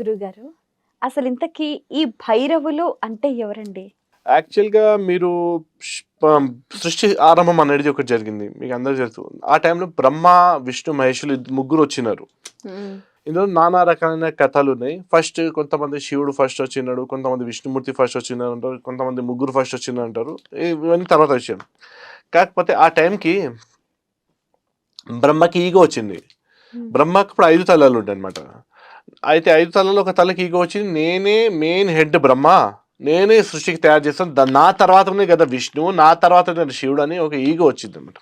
గురుగారు అసలు ఇంతకీ ఈ భైరవులు అంటే ఎవరండి? యాక్చువల్గా మీరు సృష్టి ఆరంభం అనేది ఒకటి జరిగింది మీకు అందరికీ తెలుసు. ఆ టైంలో బ్రహ్మ విష్ణు మహేషులు ఇద్దరు ముగ్గురు వచ్చినారు. ఇందులో నానా రకాలైన కథలు ఉన్నాయి. ఫస్ట్ కొంతమంది శివుడు ఫస్ట్ వచ్చినాడు కొంతమంది విష్ణుమూర్తి ఫస్ట్ వచ్చినారు అంటారు కొంతమంది ముగ్గురు ఫస్ట్ వచ్చినారు అంటారు ఇవన్నీ తర్వాత విషయం. కాకపోతే ఆ టైంకి బ్రహ్మకి ఈగో వచ్చింది. బ్రహ్మకి ఇప్పుడు ఐదు తలలు ఉంటాయి అనమాట అయితే ఐదు తలలో ఒక తలకి ఈగో వచ్చింది. నేనే మెయిన్ హెడ్ బ్రహ్మ. నేనే సృష్టికి తయారు చేస్తాను నా తర్వాతనే కదా విష్ణువు నా తర్వాత నేను శివుడు అని ఒక ఈగో వచ్చింది అనమాట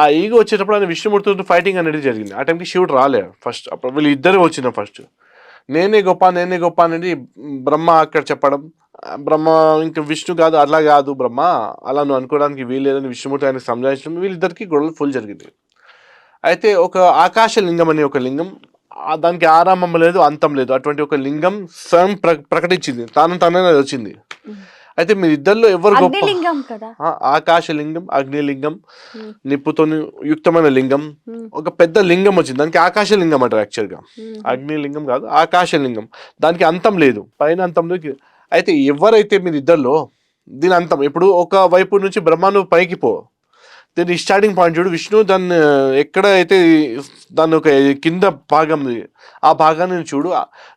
ఆ ఈగో వచ్చేటప్పుడు ఆయన విష్ణుమూర్తితో ఫైటింగ్ అనేది జరిగింది. ఆ టైంకి శివుడు రాలే. ఫస్ట్ అప్పుడు వీళ్ళు ఇద్దరు వచ్చిన ఫస్ట్ నేనే గొప్ప నేనే గొప్ప అనేది బ్రహ్మ అక్కడ చెప్పడం. బ్రహ్మ ఇంకా విష్ణు కాదు అలా కాదు బ్రహ్మ. అలా నువ్వు అనుకోవడానికి వీల్లేదని విష్ణుమూర్తి ఆయనకు సంజాయించడం వీళ్ళిద్దరికి గొడవలు ఫుల్ జరిగింది. అయితే ఒక ఆకాశ లింగం అనే ఒక లింగం దానికి ఆరంభం లేదు అంతం లేదు. అటువంటి ఒక లింగం స్వయం ప్ర ప్రకటించింది. తాను తనే వచ్చింది. అయితే మీ ఇద్దరిలో ఎవరు గొప్ప? ఆకాశ లింగం అగ్నిలింగం. నిప్పుతో యుక్తమైన లింగం. ఒక పెద్ద లింగం వచ్చింది. దానికి ఆకాశ లింగం అంటారు యాక్చువల్గా. Hmm. అగ్నిలింగం కాదు ఆకాశ లింగం దానికి అంతం లేదు. పైన అంతం లేదు. అయితే ఎవరైతే మీరు ఇద్దరిలో దీని అంతం ఇప్పుడు ఒక వైపు నుంచి బ్రహ్మాను పైకి పో. దీని స్టార్టింగ్ పాయింట్ చూడు విష్ణు దాన్ని ఎక్కడ అయితే దాన్ని ఒక కింద భాగం ఆ భాగాన్ని చూడు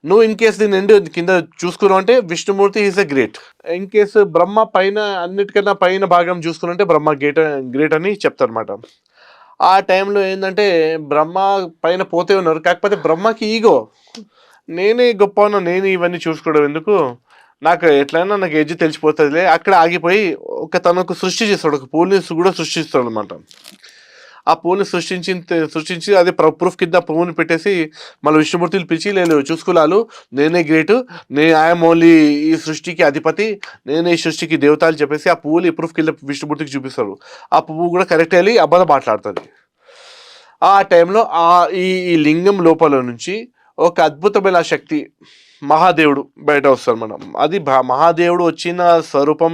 నువ్వు ఇన్ కేస్ దీని ఎండు కింద చూసుకున్నావు అంటే Vishnumurthy is a great in case Brahma పైన అన్నిటికన్నా పైన భాగం చూసుకున్నంటే బ్రహ్మ గేట్ గ్రేట్ అని చెప్తారనమాట ఆ టైంలో ఏంటంటే బ్రహ్మ పైన పోతే ఉన్నారు కాకపోతే బ్రహ్మకి ఈగో నేనే గొప్ప నేను ఇవన్నీ చూసుకోవడం ఎందుకు? నాకు ఎట్లయినా నాకు ఎడ్జ్ తెలిసిపోతుందిలే. అక్కడ ఆగిపోయి ఒక తనకు సృష్టి చేస్తాడు ఒక పూల్ని కూడా సృష్టిస్తాడు అనమాట ఆ పూల్ని సృష్టించి సృష్టించి అది ప్రూఫ్ కింద పువ్వుని పెట్టేసి మళ్ళీ విష్ణుమూర్తిని పిలిచి నేను చూసుకోలాలు. నేనే గ్రేటు నే ఐఎమ్ ఓన్లీ ఈ సృష్టికి అధిపతి. నేనే ఈ సృష్టికి దేవతలు చెప్పేసి ఆ పువ్వులు ఈ ప్రూఫ్ కింద విష్ణుమూర్తికి చూపిస్తారు ఆ పువ్వు కూడా కరెక్ట్ వెళ్ళి అబద్ధం మాట్లాడుతుంది. ఆ టైంలో ఆ ఈ ఈ లింగం లోపల నుంచి ఒక అద్భుతమైన శక్తి మహాదేవుడు బయట వస్తారు మనం అది మహాదేవుడు వచ్చిన స్వరూపం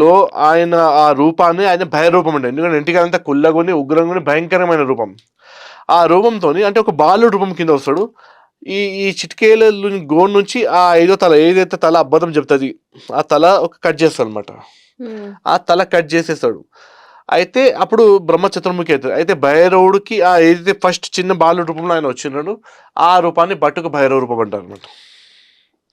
లో ఆయన ఆ రూపాన్ని ఆయన భయ రూపం అంటే ఎందుకంటే ఇంటికి అంతా కుల్లగొని ఉగ్రంగా భయంకరమైన రూపం. ఆ రూపంతో అంటే ఒక బాలుడు రూపం కింద వస్తాడు ఈ ఈ చిటికేల గోన్ నుంచి ఆ ఐదో తల ఏదైతే తల అబద్ధం చెప్తుంది ఆ తల ఒక కట్ చేస్తాడు అనమాట. ఆ తల కట్ చేసేస్తాడు. అయితే అప్పుడు బ్రహ్మ చతుర్ముఖి అవుతుంది అయితే భైరవుడికి ఆ ఏదైతే ఫస్ట్ చిన్న బాలు రూపంలో ఆయన వచ్చినాడు ఆ రూపాన్ని బట్టుకు భైరవ రూపం అంటారు అనమాట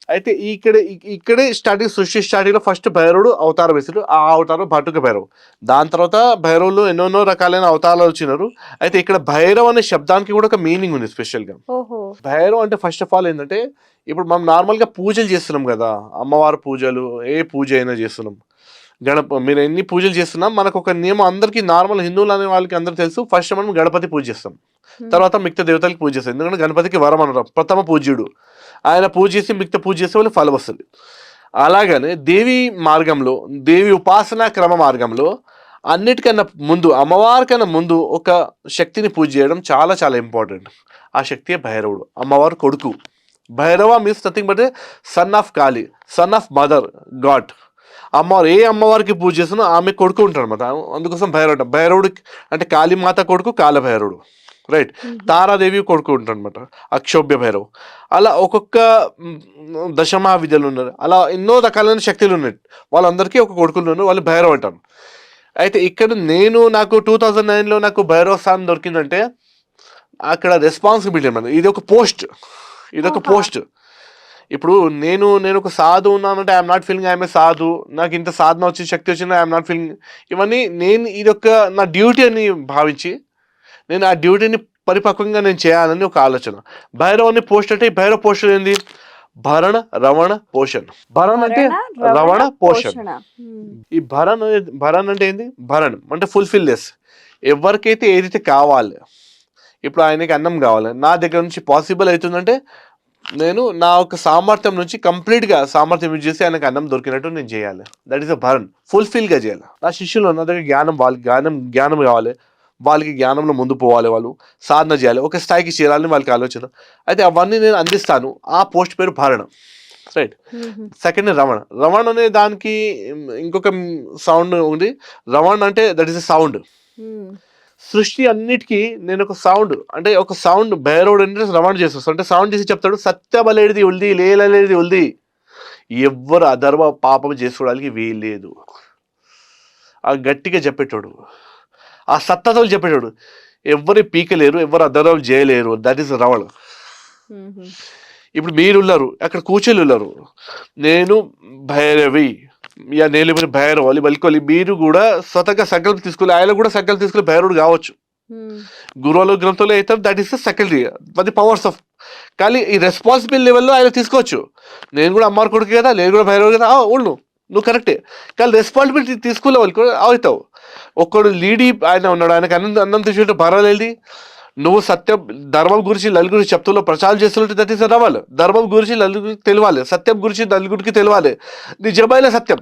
అయితే ఇక్కడ ఇక్కడే స్టార్టింగ్ సృష్టి స్టార్టింగ్లో ఫస్ట్ భైరవుడు అవతారం వేసాడు. ఆ అవతారం భట్టుక భైరవ్. దాని తర్వాత భైరవులు ఎన్నెన్నో రకాలైన అవతారాలు వచ్చినారు. అయితే ఇక్కడ భైరవ్ అనే శబ్దానికి కూడా ఒక మీనింగ్ ఉంది స్పెషల్గా ఓహో. భైరవ్ అంటే ఫస్ట్ ఆఫ్ ఆల్ ఏంటంటే ఇప్పుడు మనం నార్మల్గా పూజలు చేస్తున్నాం కదా అమ్మవారి పూజలు ఏ పూజ అయినా చేస్తున్నాం. గణప మీరు ఎన్ని పూజలు చేస్తున్నా మనకు ఒక నియమం అందరికీ నార్మల్ హిందువులు అనే వాళ్ళకి అందరూ తెలుసు ఫస్ట్ మనం గణపతి పూజ చేస్తాం. తర్వాత మిగతా దేవతలకి పూజ చేస్తాం. ఎందుకంటే గణపతికి వరం అనరు ప్రథమ పూజ్యుడు. ఆయన పూజ చేసి మిగతా పూజ చేస్తే వాళ్ళు ఫలం వస్తుంది. అలాగనే దేవి మార్గంలో దేవి ఉపాసనా క్రమ మార్గంలో అన్నిటికన్నా ముందు అమ్మవారి కన్నా ముందు ఒక శక్తిని పూజ చేయడం చాలా చాలా ఇంపార్టెంట్ ఆ శక్తియే భైరవుడు అమ్మవారు కొడుకు. Bhairava means nothing but son of Kali son of mother god అమ్మవారు ఏ అమ్మవారికి పూజ చేస్తున్నా ఆమె కొడుకు ఉంటాడు అనమాట అందుకోసం భైరవుడు భైరవుడు అంటే కాళీమాత కొడుకు కాలభైరవుడు. రైట్ తారాదేవి కొడుకు ఉంటాడు అనమాట అక్షోభ్య భైరవ్. అలా ఒక్కొక్క మ్, దశమా విద్యలు ఉన్నారు. అలా ఎన్నో రకాలైన శక్తులు ఉన్నాయి. వాళ్ళందరికీ ఒక కొడుకులు ఉన్నారు. వాళ్ళు భైరవ్ అంటారు. అయితే ఇక్కడ నేను నాకు టూ థౌజండ్ నైన్లో నాకు భైరవ స్థానం దొరికిందంటే అక్కడ రెస్పాన్సిబిలిటీ అన్నమాట. ఇది ఒక పోస్ట్ ఇది ఒక. పోస్ట్ ఇప్పుడు నేను నేను ఒక సాధు ఉన్నానంటే I'm not feeling I'm a sadhu. నాకు ఇంత సాధన వచ్చిన శక్తి వచ్చింది? ఐఎమ్ నాట్ ఫీలింగ్ ఇవన్నీ నేను ఇది ఒక నా డ్యూటీ అని భావించి నేను ఆ డ్యూటీని పరిపక్వంగా నేను చేయాలని ఒక ఆలోచన. భైరవ్ అని పోస్ట్ అంటే భైరవ్ పోస్ట్ ఏంది? భరణ రవణ పోషణ్. భరణ్ అంటే రవణ పోషణ్. ఈ భరణ్ భరణ్ అంటే ఏంది? భరణ్. అంటే ఫుల్ఫిల్ లెస్ ఎవరికైతే ఏదైతే కావాలి ఇప్పుడు ఆయనకి అన్నం కావాలి నా దగ్గర నుంచి పాసిబుల్ అవుతుందంటే నేను నా ఒక సామర్థ్యం నుంచి కంప్లీట్గా సామర్థ్యం యూజ్ చేసి ఆయనకు అన్నం దొరికినట్టు నేను చేయాలి. దట్ ఈస్ అ భరణ్ ఫుల్ఫిల్గా చేయాలి. నా శిష్యులు నా దగ్గర జ్ఞానం వాళ్ళకి జ్ఞానం జ్ఞానం కావాలి. వాళ్ళకి జ్ఞానంలో ముందు పోవాలి వాళ్ళు. సాధన చేయాలి. ఒక స్థాయికి చేరాలని వాళ్ళకి ఆలోచన. అయితే అవన్నీ నేను అందిస్తాను. ఆ పోస్ట్ పేరు భరణం. రైట్. సెకండ్ రవణ రవణ అనే దానికి ఇంకొక సౌండ్ ఉంది. రవణ అంటే దట్ ఈస్ ఎ సౌండ్. సృష్టి అన్నిటికీ నేను ఒక సౌండ్ అంటే ఒక సౌండ్ భైరవుడు అంటే రవాణా చేస్తాడు. అంటే సౌండ్ చేసి చెప్తాడు సత్యమలేడిది ఉంది లేలలేది ఉంది ఎవ్వరు అధర్మ పాపం చేసుకోవడానికి వీల్లేదు. ఆ గట్టిగా చెప్పేటోడు ఆ సత్తతలు చెప్పేటోడు ఎవ్వరి పీకలేరు ఎవరు అధర్మం చేయలేరు. దట్ ఈస్ రవణ. ఇప్పుడు మీరు ఉన్నారు అక్కడ కూర్చొని ఉన్నారు. నేను భైరవి. నేను ఇప్పుడు భైరవ్ మళ్ళీ మీరు కూడా స్వతహాగా సంకల్పం తీసుకుని ఆయన కూడా సంకల్పం తీసుకుని భైరవుడు కావచ్చు. మ్మ్. గురువులు గ్రంథంలో అయితే దట్ ఈస్ ద సెకండరీ అది పవర్స్ ఆఫ్ కానీ ఈ రెస్పాన్సిబుల్ లెవెల్లో ఆయన తీసుకోవచ్చు. నేను కూడా అమ్మారు కొడుకు కదా నేను కూడా భైరవుడు కదా. ఉండు. నువ్వు కరెక్టే కానీ రెస్పాన్సిబిలిటీ తీసుకునే వాళ్ళు అవుతావు ఒక్కడు లీడీ ఆయన ఉన్నాడు. ఆయనకు అన్నం అన్నం తీసుకుంటే పర్వాలేదు నువ్వు సత్యం ధర్మం గురించి నలుగురి చెప్తుల్లో ప్రచారం చేస్తుంటే దట్ ఈస్ రవాలి ధర్మం గురించి నలుగురికి తెలియాలి. సత్యం గురించి నలుగురికి తెలియాలి. నిజమైన సత్యం.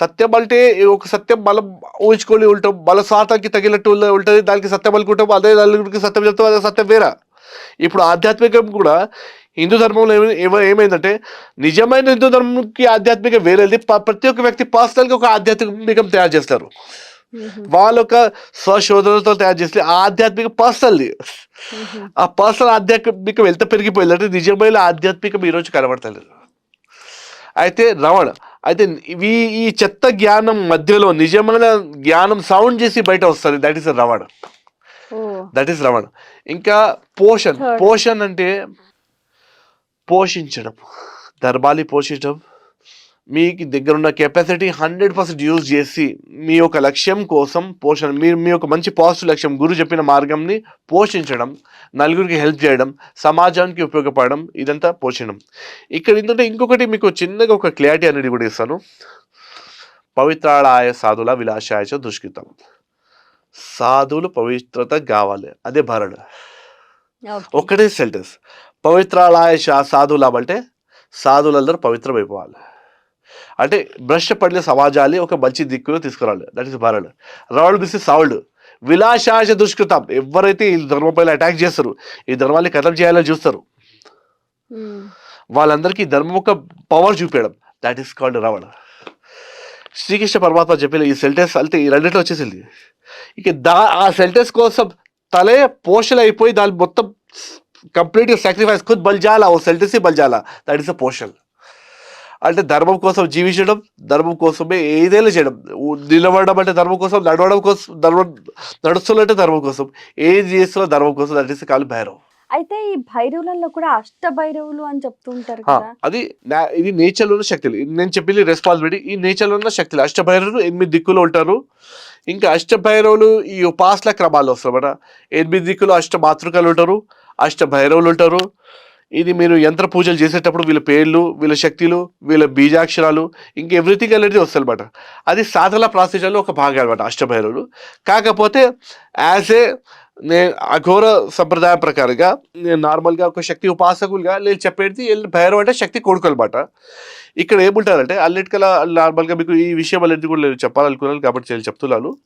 సత్యం అంటే ఒక సత్యం బలం ఊహించుకొని ఉంటాం. బల స్వార్థానికి తగినట్టు ఉంటుంది. దానికి సత్యం అనుకుంటాం. అదే నలుగురికి సత్యం చెప్తాం. అదే సత్యం వేరా. ఇప్పుడు ఆధ్యాత్మికం కూడా హిందూ ధర్మంలో ఏమి ఏమైందంటే నిజమైన హిందూ ధర్మంకి ఆధ్యాత్మికం వేరేది. ప- ప్రతి ఒక్క వ్యక్తి పర్సనల్గా ఒక ఆధ్యాత్మికం తయారు చేస్తారు. వాళ్ళ యొక్క స్వశోధనతో తయారు చేస్తే ఆ ఆధ్యాత్మిక పర్సనల్ది మ్మ్. ఆ పర్సనల్ ఆధ్యాత్మికం ఎంత పెరిగిపోయిందంటే నిజమైన ఆధ్యాత్మికం ఈరోజు కనబడతలేదు. అయితే రవణ అయితే ఇవి ఈ చెత్త జ్ఞానం మధ్యలో నిజమైన జ్ఞానం సౌండ్ చేసి బయట వస్తుంది. That is Ravana oh that is రవణ ఇంకా పోషణ్ Third. పోషణ్ అంటే పోషించడం. ధర్మాలి పోషించడం. మీకు దగ్గర ఉన్న కెపాసిటీ హండ్రెడ్ పర్సెంట్ యూజ్ చేసి మీ యొక్క లక్ష్యం కోసం పోషణ మీరు మీ యొక్క మంచి పాజిటివ్ లక్ష్యం గురు చెప్పిన మార్గంని పోషించడం నలుగురికి హెల్ప్ చేయడం సమాజానికి ఉపయోగపడడం ఇదంతా పోషణం. ఇక్కడ ఏంటంటే ఇంకొకటి మీకు చిన్నగా ఒక క్లారిటీ అనేది కూడా ఇస్తాను. పవిత్రాళాయ సాధుల విలాసాయ దుష్కృతం. సాధువులు పవిత్రత కావాలి. అదే భరణ. ఓకే. ఒక్కటే సెంటెన్స్ పవిత్రాలయ సాధువులం అంటే సాధువులందరూ పవిత్రమైపోవాలి అంటే భ్రష్ట పడిన సమాజాన్ని ఒక మంచి దిక్కులో తీసుకురావాలి దట్ ఇస్ భరణ రావణ దిస్ ఇస్ సౌల్డ్ విలాసాశ దుష్కృతం. ఎవరైతే ఈ ధర్మం పైన అటాక్ చేస్తారు ఈ ధర్మాన్ని కథం చేయాలని చూస్తారు. మ్మ్. వాళ్ళందరికీ ఈ ధర్మం యొక్క పవర్ చూపించడం that is called Ravana Srikrishna పరమాత్మ చెప్పిన ఈ సెంటెన్స్ అంటే ఈ రెండిట్లో వచ్చేసింది. ఇక దా ఆ సెంటెన్స్ కోసం తలే పోషణ అయిపోయి దాని మొత్తం కంప్లీట్ సాక్రిఫైస్ ఖుద్ బల్జాలా ఓ సెంటెన్స్ బల్జాలా దట్ ఈస్ అ పోషన్ అంటే ధర్మం కోసం జీవించడం ధర్మం కోసమే ఏదైనా చేయడం. నిలబడడం అంటే ధర్మం కోసం నడవడం కోసం ధర్మం నడుస్తున్నట్టే ధర్మం కోసం. ఏది చేస్తున్నా ధర్మం కోసం దట్ ఈస్ కాల్ భైరవ్. అయితే ఈ భైరవులలో కూడా అష్ట భైరవులు అని చెప్తుంటారు అది ఇది నేచర్లో ఉన్న శక్తులు నేను చెప్పింది రెస్పాన్సిబిలిటీ ఈ నేచర్లో ఉన్న శక్తులు అష్టభైరవులు ఎనిమిది దిక్కులు ఉంటారు. ఇంకా అష్టభైరవులు ఈ ఉపాసన క్రమాలు వస్తారన్నమాట. ఎనిమిది దిక్కులు అష్ట మాతృకలు ఉంటారు. అష్ట భైరవులు ఉంటారు. ఇది మీరు యంత్ర పూజలు చేసేటప్పుడు వీళ్ళ పేర్లు వీళ్ళ శక్తులు వీళ్ళ బీజాక్షరాలు ఇంక ఎవ్రీథింగ్ అనేది వస్తుంది అనమాట అది సాధన ప్రాసెస్లో ఒక భాగం అనమాట అష్టభైరవులు కాకపోతే యాజ్ ఏ నేను అఘోర సంప్రదాయం ప్రకారంగా నేను నార్మల్గా ఒక శక్తి ఉపాసకులుగా నేను చెప్పేది భైరవ అంటే శక్తి కొడుకు అనమాట ఇక్కడ ఏముంటారంటే అన్నిటికల్లా నార్మల్గా మీకు ఈ విషయం అనేది కూడా నేను చెప్పాలనుకున్నాను కాబట్టి నేను చెప్తున్నాను.